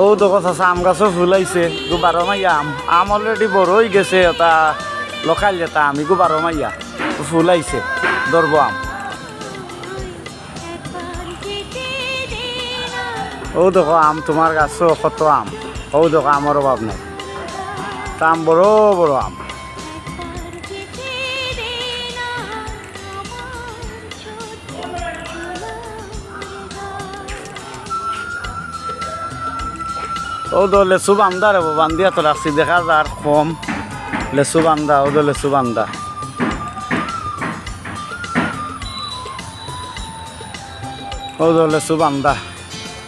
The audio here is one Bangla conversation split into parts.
ও তো কথা আম গাছও ফুলাইছে গো বারো মাইয়া, আম আম অলরেডি বড় হয়ে গেছে, এটা লোকাল যেটা আমি গো বারো মাইয়া। ফুলাইছে ধরবো আম। ও দেখো, আম তোমার গাছও কত আম। ও দেখো আমার অভাব নাই। আম বড় বড় আম। ও তো লেসু বান্দা রে বান্দিয়া তো রাখছি দেখা যার কম। লেসু বান্দা ও তো লেসু বান্দা। ও তো লেসু বান্দা।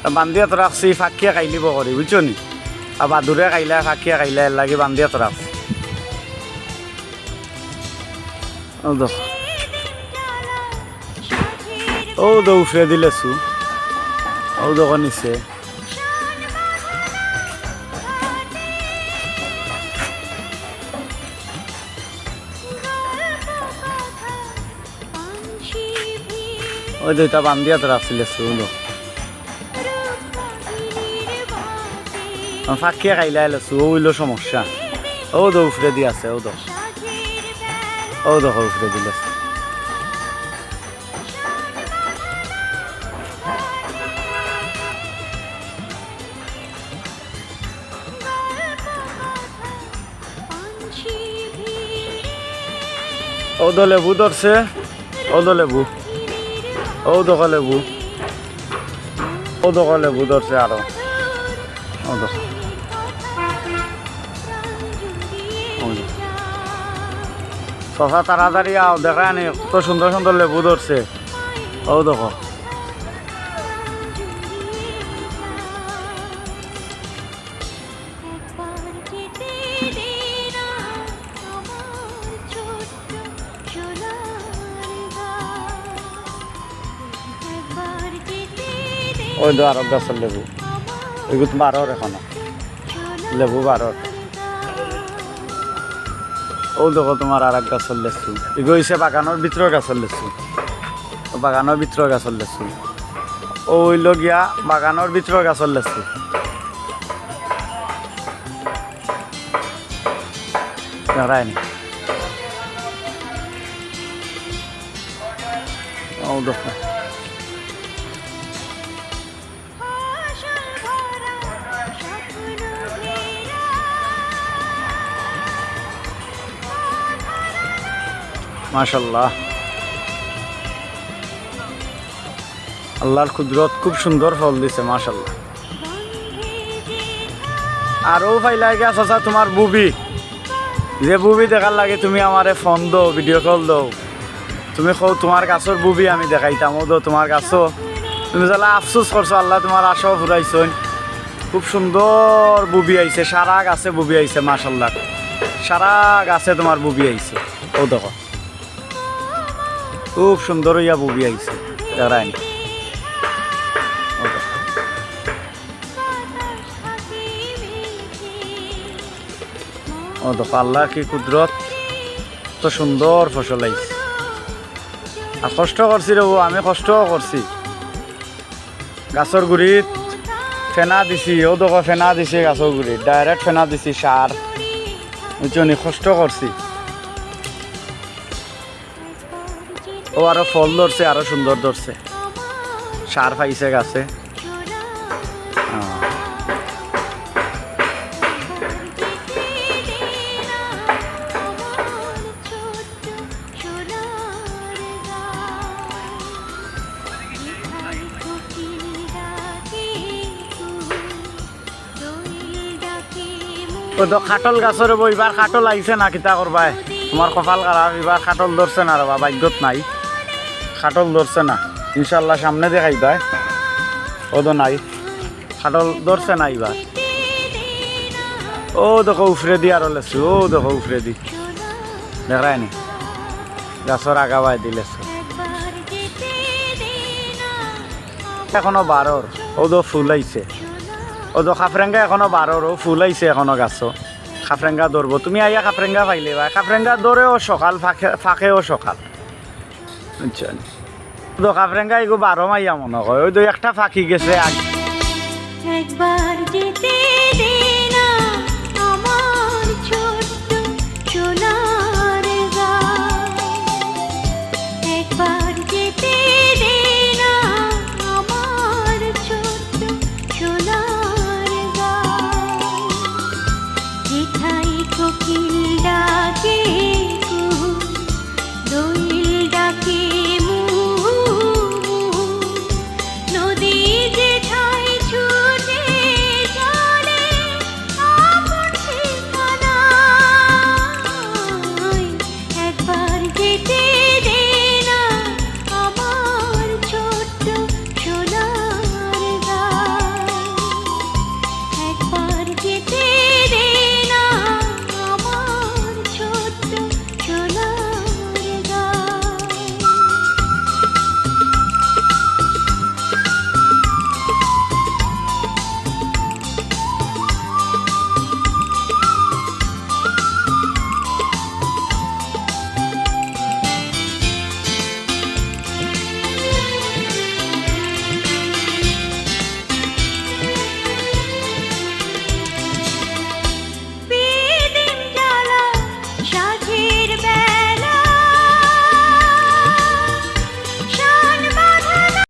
তা বান্দিয়া তো রাখছি ফাঁকিয়া খাইলিব করি বুঝছ নি? আর বাদুরে খাইলা ফাঁকিয়া খাইলা এর লাগে বান্দিয়া তো রাখছি ও তো ও তো উফরে দি লেসু ও নিচে ওই তো এটা বান্দিয়া তো রাখছি লেসু ও দেখো ফাঁকিয়া খাইলা লেসু ও হইল সমস্যা। ও তো উফরে দি আছে, ও দেখো ও দেখো উফরে দি লেসু ও তো লেবু ধরছে, ও তো লেবু। ও দেখো লেবু ও দেখো লেবু ধরছে আরও সফা তাড়াতাড়ি আও দেখা নি, কত সুন্দর সুন্দর লেবু ধরছে। ও দেখো ওই তো আরও গাছের লেবু। এগুলো তো বারোর এখনও লেবু বারোর ও দেখো তোমার আর এক গাছের লেচু। এগুলো হইছে বাগানের ভিতরের গাছের লেচু। বাগানের ভিতরের গাছের লেচু। ও হইল গিয়া বাগানের ভিতরের গাছের লেচু। রায়নি ও দেখো। মাশাল্লাহ আল্লাহর কুদরত খুব সুন্দর ফল দিছে মাশাল্লাহ আরও ফাইলাই গেছ আছে তোমার বুবি। যে বুবি দেখার লাগে তুমি আমারে ফোন দো ভিডিও কল দো তুমি কও তোমার গাছর বুবি আমি দেখাইতাম, ও দো তোমার গাছও তুমি যারা আফসোস করছ, আল্লাহ তোমার আশাও ফুরাইছইন খুব সুন্দর বুবি আইছে, সারা গাছে বুবি আইছে মাশাল্লাহ সারা গাছে তোমার বুবি আইছে। ও দেখো। খুব সুন্দর ইয়া বুবি আইছে দাঁড়ায় ও দেখো আল্লাহ কি কুদরত? তো সুন্দর ফসল আইছে আর কষ্ট করছি রে আমি কষ্টও করছি। গাছর গুড়িত ফেনা দিছি ও দেখো ফেনা দিছি গাছর গুড়িত। ডাইরেক্ট ফেনা দিছি সার। বুঝছি কষ্ট করছি। ও আরও ফল ধরছে, আরও সুন্দর ধরছে। সার পাইছে গাছে। তো খাটল গাছের বইবার খাটল আইছে না, কিতা করবাই তোমার কপাল খারাপ এবার খাটল ধরছে না রে ভাগ্যত নাই। খাটল ধরছে না। ইনশাল্লাহ সামনে দেখাই দেয় ও তো নাই। খাটল ধরছে না এবার ও দেখো উফরে দি আরও লেছু। ও দেখো উফরে দি। দেখায় নি। গাছর আগাবাই দিলেছু এখনও বারোর। ও তো ফুল আইছে ও তো খাফরেঙ্গা এখনও বারোর। ও ফুল আইছে এখনও গাছও। খাফরেঙ্গা ধরবো। তুমি আইয়া খাফরেঙ্গা পাইলে বা খাফরেঙ্গা ধরেও সকাল, ফাঁকে, ফাঁকেও সকাল। বুঝছেন? তো ফ্রেঙ্কা এগো বারো মাইয়া মনে হয়। ওই তো একটা ফাঁকি গেছে একবার